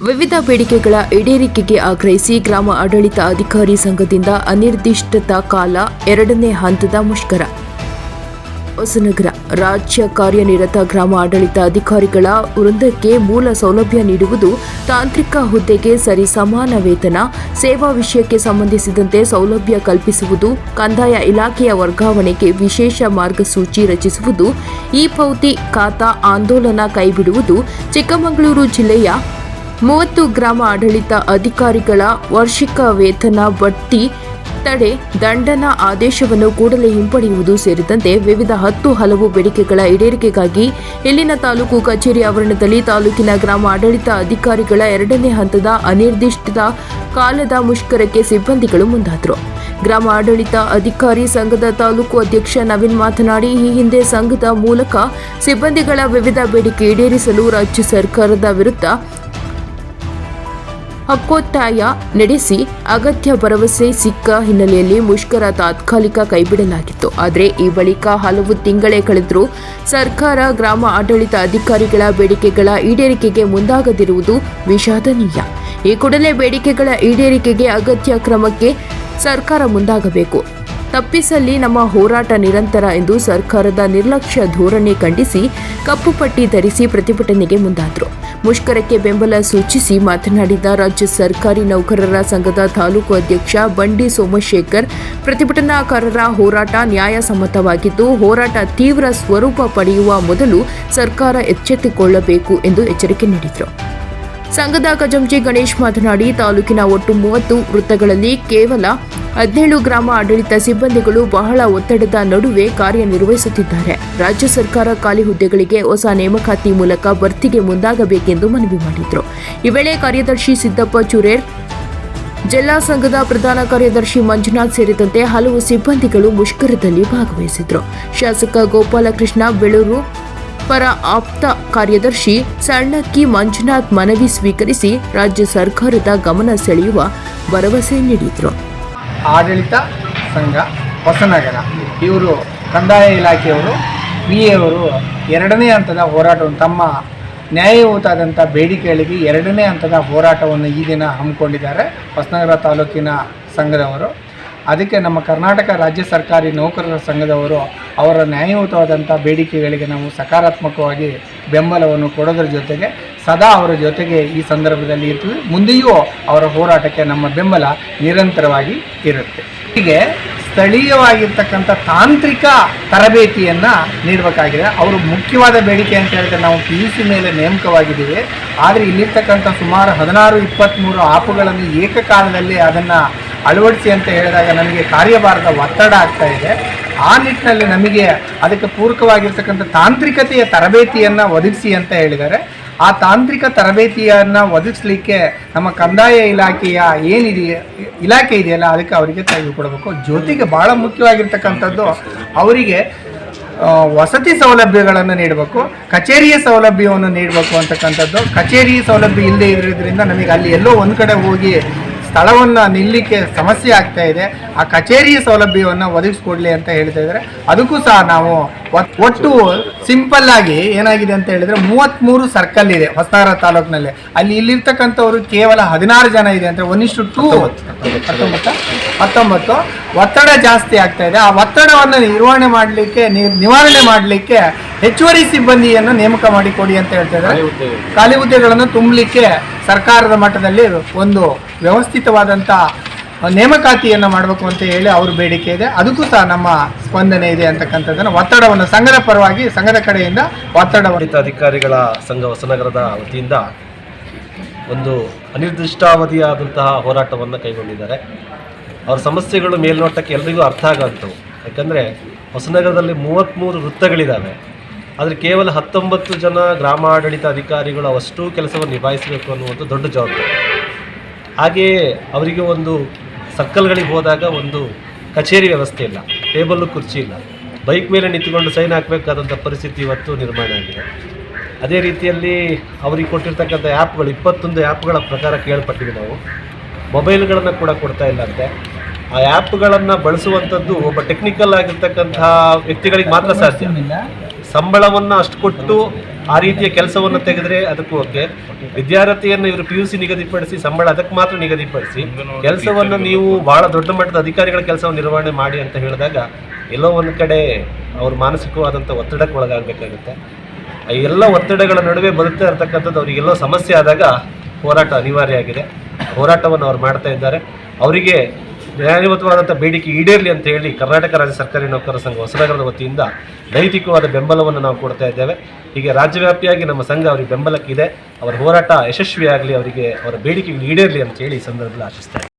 ವಿವಿಧ ಬೇಡಿಕೆಗಳ ಈಡೇರಿಕೆಗೆ ಆಗ್ರಹಿಸಿ ಗ್ರಾಮ ಆಡಳಿತ ಅಧಿಕಾರಿ ಸಂಘದಿಂದ ಅನಿರ್ದಿಷ್ಟತ ಕಾಲ ಎರಡನೇ ಹಂತದ ಮುಷ್ಕರ. ಹೊಸನಗರ ರಾಜ್ಯ ಕಾರ್ಯನಿರತ ಗ್ರಾಮ ಆಡಳಿತ ಅಧಿಕಾರಿಗಳ ವೃಂದಕ್ಕೆ ಮೂಲ ಸೌಲಭ್ಯ ನೀಡುವುದು ತಾಂತ್ರಿಕ ಹುದ್ದೆಗೆ ಸರಿ ಸಮಾನ ವೇತನ, ಸೇವಾ ವಿಷಯಕ್ಕೆ ಸಂಬಂಧಿಸಿದಂತೆ ಸೌಲಭ್ಯ ಕಲ್ಪಿಸುವುದು, ಕಂದಾಯ ಇಲಾಖೆಯ ವರ್ಗಾವಣೆಗೆ ವಿಶೇಷ ಮಾರ್ಗಸೂಚಿ ರಚಿಸುವುದು, ಈ ಪೌತಿ ಖಾತಾ ಆಂದೋಲನ ಕೈಬಿಡುವುದು ಚಿಕ್ಕಮಗಳೂರು ಜಿಲ್ಲೆಯ ಮೂವತ್ತು ಗ್ರಾಮ ಆಡಳಿತ ಅಧಿಕಾರಿಗಳ ವಾರ್ಷಿಕ ವೇತನ ಬಡ್ತಿ ತಡೆ ದಂಡನ ಆದೇಶವನ್ನು ಕೂಡಲೇ ಹಿಂಪಡೆಯುವುದು ಸೇರಿದಂತೆ ವಿವಿಧ ಹತ್ತು ಹಲವು ಬೇಡಿಕೆಗಳ ಈಡೇರಿಕೆಗಾಗಿ ಇಲ್ಲಿನ ತಾಲೂಕು ಕಚೇರಿ ಆವರಣದಲ್ಲಿ ತಾಲೂಕಿನ ಗ್ರಾಮ ಆಡಳಿತ ಅಧಿಕಾರಿಗಳ ಎರಡನೇ ಹಂತದ ಅನಿರ್ದಿಷ್ಟ ಕಾಲದ ಮುಷ್ಕರಕ್ಕೆ ಸಿಬ್ಬಂದಿಗಳು ಮುಂದಾದರು. ಗ್ರಾಮ ಆಡಳಿತ ಅಧಿಕಾರಿ ಸಂಘದ ತಾಲೂಕು ಅಧ್ಯಕ್ಷ ನವೀನ್ ಮಾತನಾಡಿ, ಈ ಹಿಂದೆ ಸಂಘದ ಮೂಲಕ ಸಿಬ್ಬಂದಿಗಳ ವಿವಿಧ ಬೇಡಿಕೆ ಈಡೇರಿಸಲು ರಾಜ್ಯ ಸರ್ಕಾರದ ವಿರುದ್ಧ ಹಕ್ಕೊತ್ತಾಯ ನಡೆಸಿ ಅಗತ್ಯ ಭರವಸೆ ಸಿಕ್ಕ ಹಿನ್ನೆಲೆಯಲ್ಲಿ ಮುಷ್ಕರ ತಾತ್ಕಾಲಿಕ ಕೈಬಿಡಲಾಗಿತ್ತು. ಆದರೆ ಈ ಬಳಿಕ ಹಲವು ತಿಂಗಳೇ ಕಳೆದರೂ ಸರ್ಕಾರ, ಗ್ರಾಮ ಆಡಳಿತ ಅಧಿಕಾರಿಗಳ ಬೇಡಿಕೆಗಳ ಈಡೇರಿಕೆಗೆ ಮುಂದಾಗದಿರುವುದು ವಿಷಾದನೀಯ. ಈ ಕೂಡಲೇ ಬೇಡಿಕೆಗಳ ಈಡೇರಿಕೆಗೆ ಅಗತ್ಯ ಕ್ರಮಕ್ಕೆ ಸರ್ಕಾರ ಮುಂದಾಗಬೇಕು. ತಪ್ಪಿಸಲ್ಲಿ ನಮ್ಮ ಹೋರಾಟ ನಿರಂತರ ಎಂದು ಸರ್ಕಾರದ ನಿರ್ಲಕ್ಷ್ಯ ಧೋರಣೆ ಖಂಡಿಸಿ ಕಪ್ಪು ಪಟ್ಟಿ ಧರಿಸಿ ಪ್ರತಿಭಟನೆಗೆ ಮುಂದಾದರು. ಮುಷ್ಕರಕ್ಕೆ ಬೆಂಬಲ ಸೂಚಿಸಿ ಮಾತನಾಡಿದ ರಾಜ್ಯ ಸರ್ಕಾರಿ ನೌಕರರ ಸಂಘದ ತಾಲೂಕು ಅಧ್ಯಕ್ಷ ಬಂಡಿ ಸೋಮಶೇಖರ್, ಪ್ರತಿಭಟನಾಕಾರರ ಹೋರಾಟ ನ್ಯಾಯಸಮ್ಮತವಾಗಿದ್ದು, ಹೋರಾಟ ತೀವ್ರ ಸ್ವರೂಪ ಪಡೆಯುವ ಮೊದಲು ಸರ್ಕಾರ ಎಚ್ಚೆತ್ತುಕೊಳ್ಳಬೇಕು ಎಂದು ಎಚ್ಚರಿಕೆ ನೀಡಿದರು. ಸಂಘದ ಕಜಂಜಿ ಗಣೇಶ್ ಮಾತನಾಡಿ, ತಾಲೂಕಿನ ಒಟ್ಟು ಮೂವತ್ತು ವೃತ್ತಗಳಲ್ಲಿ ಕೇವಲ ಹದಿನೇಳು ಗ್ರಾಮ ಆಡಳಿತ ಸಿಬ್ಬಂದಿಗಳು ಬಹಳ ಒತ್ತಡದ ನಡುವೆ ಕಾರ್ಯನಿರ್ವಹಿಸುತ್ತಿದ್ದಾರೆ. ರಾಜ್ಯ ಸರ್ಕಾರ ಖಾಲಿ ಹುದ್ದೆಗಳಿಗೆ ಹೊಸ ನೇಮಕಾತಿ ಮೂಲಕ ಭರ್ತಿಗೆ ಮುಂದಾಗಬೇಕೆಂದು ಮನವಿ ಮಾಡಿದರು. ಈ ವೇಳೆ ಕಾರ್ಯದರ್ಶಿ ಸಿದ್ದಪ್ಪ ಚುರೇರ್, ಜಿಲ್ಲಾ ಸಂಘದ ಪ್ರಧಾನ ಕಾರ್ಯದರ್ಶಿ ಮಂಜುನಾಥ್ ಸೇರಿದಂತೆ ಹಲವು ಸಿಬ್ಬಂದಿಗಳು ಮುಷ್ಕರದಲ್ಲಿ ಭಾಗವಹಿಸಿದರು. ಶಾಸಕ ಗೋಪಾಲಕೃಷ್ಣ ಬೆಳೂರು ಪರ ಆಪ್ತ ಕಾರ್ಯದರ್ಶಿ ಸಣ್ಣಕ್ಕಿ ಮಂಜುನಾಥ್ ಮನವಿ ಸ್ವೀಕರಿಸಿ ರಾಜ್ಯ ಸರ್ಕಾರದ ಗಮನ ಸೆಳೆಯುವ ಭರವಸೆ ನೀಡಿದರು. ಆಡಳಿತ ಸಂಘ ಹೊಸನಗರ ಇವರು ಕಂದಾಯ ಇಲಾಖೆಯವರು ವಿ ಎವರು ಎರಡನೇ ಹಂತದ ಹೋರಾಟವನ್ನು ತಮ್ಮ ನ್ಯಾಯಯುತವಾದಂಥ ಬೇಡಿಕೆಗಳಿಗೆ ಎರಡನೇ ಹಂತದ ಹೋರಾಟವನ್ನು ಈ ದಿನ ಹಮ್ಮಿಕೊಂಡಿದ್ದಾರೆ ಹೊಸನಗರ ತಾಲೂಕಿನ ಸಂಘದವರು. ಅದಕ್ಕೆ ನಮ್ಮ ಕರ್ನಾಟಕ ರಾಜ್ಯ ಸರ್ಕಾರಿ ನೌಕರರ ಸಂಘದವರು ಅವರ ನ್ಯಾಯಯುತವಾದಂಥ ಬೇಡಿಕೆಗಳಿಗೆ ನಾವು ಸಕಾರಾತ್ಮಕವಾಗಿ ಬೆಂಬಲವನ್ನು ಕೊಡೋದ್ರ ಜೊತೆಗೆ ಸದಾ ಅವರ ಜೊತೆಗೆ ಈ ಸಂದರ್ಭದಲ್ಲಿ ಇರ್ತೀವಿ ಮುಂದೆಯೂ ಅವರ ಹೋರಾಟಕ್ಕೆ ನಮ್ಮ ಬೆಂಬಲ ನಿರಂತರವಾಗಿ ಇರುತ್ತೆ. ಹೀಗೆ ಸ್ಥಳೀಯವಾಗಿರ್ತಕ್ಕಂಥ ತಾಂತ್ರಿಕ ತರಬೇತಿಯನ್ನು ನೀಡಬೇಕಾಗಿದೆ. ಅವರು ಮುಖ್ಯವಾದ ಬೇಡಿಕೆ ಅಂತ ಹೇಳಿದ್ರೆ ನಾವು ಪಿ ಯು ಸಿ ಮೇಲೆ ನೇಮಕವಾಗಿದ್ದೀವಿ. ಆದರೆ ಇಲ್ಲಿರ್ತಕ್ಕಂಥ ಸುಮಾರು ಹದಿನಾರು ಇಪ್ಪತ್ತ್ಮೂರು ಆಪುಗಳನ್ನು ಏಕಕಾಲದಲ್ಲಿ ಅದನ್ನು ಅಳವಡಿಸಿ ಅಂತ ಹೇಳಿದಾಗ ನಮಗೆ ಕಾರ್ಯಭಾರದ ಒತ್ತಡ ಆಗ್ತಾ ಇದೆ. ಆ ನಿಟ್ಟಿನಲ್ಲಿ ನಮಗೆ ಅದಕ್ಕೆ ಪೂರಕವಾಗಿರ್ತಕ್ಕಂಥ ತಾಂತ್ರಿಕತೆಯ ತರಬೇತಿಯನ್ನು ಒದಗಿಸಿ ಅಂತ ಹೇಳಿದ್ದಾರೆ. ಆ ತಾಂತ್ರಿಕ ತರಬೇತಿಯನ್ನು ಒದಗಿಸ್ಲಿಕ್ಕೆ ನಮ್ಮ ಕಂದಾಯ ಇಲಾಖೆಯ ಏನಿದೆಯಾ ಇಲಾಖೆ ಇದೆಯಲ್ಲ, ಅದಕ್ಕೆ ಅವರಿಗೆ ತೆಗೆದುಕೊಡ್ಬೇಕು. ಜೊತೆಗೆ ಭಾಳ ಮುಖ್ಯವಾಗಿರ್ತಕ್ಕಂಥದ್ದು ಅವರಿಗೆ ವಸತಿ ಸೌಲಭ್ಯಗಳನ್ನು ನೀಡಬೇಕು ಕಚೇರಿಯ ಸೌಲಭ್ಯವನ್ನು ನೀಡಬೇಕು ಅಂತಕ್ಕಂಥದ್ದು. ಕಚೇರಿ ಸೌಲಭ್ಯ ಇಲ್ಲದೆ ಇರೋದ್ರಿಂದ ನಮಗೆ ಅಲ್ಲಿ ಎಲ್ಲೋ ಒಂದು ಕಡೆ ಹೋಗಿ ಸ್ಥಳವನ್ನು ನಿಲ್ಲಲಿಕ್ಕೆ ಸಮಸ್ಯೆ ಆಗ್ತಾ ಇದೆ. ಆ ಕಚೇರಿಯ ಸೌಲಭ್ಯವನ್ನು ಒದಗಿಸ್ಕೊಡ್ಲಿ ಅಂತ ಹೇಳ್ತಾ ಇದ್ದಾರೆ. ಅದಕ್ಕೂ ಸಹ ನಾವು ಒಟ್- ಒಟ್ಟು ಸಿಂಪಲ್ ಆಗಿ ಏನಾಗಿದೆ ಅಂತ ಹೇಳಿದ್ರೆ ಮೂವತ್ತ್ಮೂರು ಸರ್ಕಲ್ ಇದೆ ಹೊಸನಗರ ತಾಲೂಕಿನಲ್ಲಿ. ಅಲ್ಲಿ ಇಲ್ಲಿರ್ತಕ್ಕಂಥವ್ರು ಕೇವಲ ಹದಿನಾರು ಜನ ಇದೆ ಅಂದರೆ ಒಂದಿಷ್ಟು ಟೂ ಹತ್ತೊಂಬತ್ತು. ಹತ್ತೊಂಬತ್ತು. ಒತ್ತಡ ಜಾಸ್ತಿ ಆಗ್ತಾ ಇದೆ. ಆ ಒತ್ತಡವನ್ನು ನಿರ್ವಹಣೆ ಮಾಡಲಿಕ್ಕೆ ನಿವಾರಣೆ ಮಾಡಲಿಕ್ಕೆ ಹೆಚ್ಚುವರಿ ಸಿಬ್ಬಂದಿಯನ್ನು ನೇಮಕ ಮಾಡಿಕೊಡಿ ಅಂತ ಹೇಳ್ತಾ ಇದ್ದಾರೆ. ಖಾಲಿ ಹುದ್ದೆಗಳನ್ನು ತುಂಬಲಿಕ್ಕೆ ಸರ್ಕಾರದ ಮಟ್ಟದಲ್ಲಿ ಒಂದು ವ್ಯವಸ್ಥಿತವಾದಂಥ ನೇಮಕಾತಿಯನ್ನು ಮಾಡಬೇಕು ಅಂತ ಹೇಳಿ ಅವ್ರ ಬೇಡಿಕೆ ಇದೆ. ಅದಕ್ಕೂ ಸಹ ನಮ್ಮ ಸ್ಪಂದನೆ ಇದೆ ಅಂತಕ್ಕಂಥದ್ದನ್ನು ಒತ್ತಡವನ್ನು ಸಂಘದ ಪರವಾಗಿ ಸಂಘದ ಕಡೆಯಿಂದ ಒತ್ತಡ ಅಧಿಕಾರಿಗಳ ಸಂಘ ಹೊಸನಗರದ ವತಿಯಿಂದ ಒಂದು ಅನಿರ್ದಿಷ್ಟಾವಧಿಯಾದಂತಹ ಹೋರಾಟವನ್ನು ಕೈಗೊಂಡಿದ್ದಾರೆ. ಅವರ ಸಮಸ್ಯೆಗಳು ಮೇಲ್ನೋಟಕ್ಕೆ ಎಲ್ರಿಗೂ ಅರ್ಥ ಆಗಂತವು ಯಾಕಂದರೆ ಹೊಸನಗರದಲ್ಲಿ ಮೂವತ್ತ್ಮೂರು ವೃತ್ತಗಳಿದ್ದಾವೆ ಆದರೆ ಕೇವಲ ಹತ್ತೊಂಬತ್ತು ಜನ ಗ್ರಾಮಾಡಳಿತ ಅಧಿಕಾರಿಗಳು ಅವಷ್ಟು ಕೆಲಸವನ್ನು ನಿಭಾಯಿಸಬೇಕು ಅನ್ನುವಂಥ ದೊಡ್ಡ ಜವಾಬ್ದಾರಿ. ಹಾಗೆಯೇ ಅವರಿಗೆ ಒಂದು ಸರ್ಕಲ್ಗಳಿಗೆ ಹೋದಾಗ ಒಂದು ಕಚೇರಿ ವ್ಯವಸ್ಥೆ ಇಲ್ಲ ಟೇಬಲ್ಲು ಕುರ್ಚಿ ಇಲ್ಲ. ಬೈಕ್ ಮೇಲೆ ನಿಂತುಕೊಂಡು ಸೈನ್ ಹಾಕಬೇಕಾದಂಥ ಪರಿಸ್ಥಿತಿ ಇವತ್ತು ನಿರ್ಮಾಣ ಆಗಿದೆ. ಅದೇ ರೀತಿಯಲ್ಲಿ ಅವರಿಗೆ ಕೊಟ್ಟಿರ್ತಕ್ಕಂಥ ಆ್ಯಪ್ಗಳು ಇಪ್ಪತ್ತೊಂದು ಆ್ಯಪ್ಗಳ ಪ್ರಕಾರ ಕೇಳ್ಪಟ್ಟಿವಿ ನಾವು. ಮೊಬೈಲ್ಗಳನ್ನು ಕೂಡ ಕೊಡ್ತಾ ಇಲ್ಲ ಅಂತೆ. ಆ ಆ್ಯಪ್ಗಳನ್ನು ಬಳಸುವಂಥದ್ದು ಒಬ್ಬ ಟೆಕ್ನಿಕಲ್ ಆಗಿರ್ತಕ್ಕಂಥ ವ್ಯಕ್ತಿಗಳಿಗೆ ಮಾತ್ರ ಸಾಧ್ಯ. ಸಂಬಳವನ್ನು ಅಷ್ಟು ಕೊಟ್ಟು ಆ ರೀತಿಯ ಕೆಲಸವನ್ನು ತೆಗೆದ್ರೆ ಅದಕ್ಕೂ ಓಕೆ ವಿದ್ಯಾರ್ಥಿಯನ್ನು ಇವರು ಪಿ ಯು ಸಿ ನಿಗದಿಪಡಿಸಿ, ಸಂಬಳ ಅದಕ್ಕೆ ಮಾತ್ರ ನಿಗದಿಪಡಿಸಿ, ಕೆಲಸವನ್ನು ನೀವು ಬಹಳ ದೊಡ್ಡ ಮಟ್ಟದ ಅಧಿಕಾರಿಗಳ ಕೆಲಸವನ್ನು ನಿರ್ವಹಣೆ ಮಾಡಿ ಅಂತ ಹೇಳಿದಾಗ ಎಲ್ಲೋ ಒಂದು ಕಡೆ ಅವ್ರ ಮಾನಸಿಕವಾದಂಥ ಒತ್ತಡಕ್ಕೆ ಒಳಗಾಗಬೇಕಾಗುತ್ತೆ. ಆ ಎಲ್ಲ ಒತ್ತಡಗಳ ನಡುವೆ ಬದುಕ್ತಾ ಇರ್ತಕ್ಕಂಥದ್ದು ಅವರಿಗೆಲ್ಲೋ ಸಮಸ್ಯೆ ಆದಾಗ ಹೋರಾಟ ಅನಿವಾರ್ಯ ಆಗಿದೆ. ಹೋರಾಟವನ್ನು ಅವ್ರು ಮಾಡ್ತಾ ಇದ್ದಾರೆ. ಅವರಿಗೆ ನ್ಯಾಯಯುತವಾದಂಥ ಬೇಡಿಕೆ ಈಡೇರಲಿ ಅಂತ ಹೇಳಿ ಕರ್ನಾಟಕ ರಾಜ್ಯ ಸರ್ಕಾರಿ ನೌಕರರ ಸಂಘ ಹೊಸನಗರದ ವತಿಯಿಂದ ನೈತಿಕವಾದ ಬೆಂಬಲವನ್ನು ನಾವು ಕೊಡ್ತಾ ಇದ್ದೇವೆ. ಹೀಗೆ ರಾಜ್ಯವ್ಯಾಪಿಯಾಗಿ ನಮ್ಮ ಸಂಘ ಅವರಿಗೆ ಬೆಂಬಲಕ್ಕಿದೆ. ಅವರ ಹೋರಾಟ ಯಶಸ್ವಿಯಾಗಲಿ, ಅವರಿಗೆ ಅವರ ಬೇಡಿಕೆಗಳು ಈಡೇರಲಿ ಅಂತ ಹೇಳಿ ಸಂದರ್ಭದಲ್ಲಿ ಆಶಿಸ್ತಾ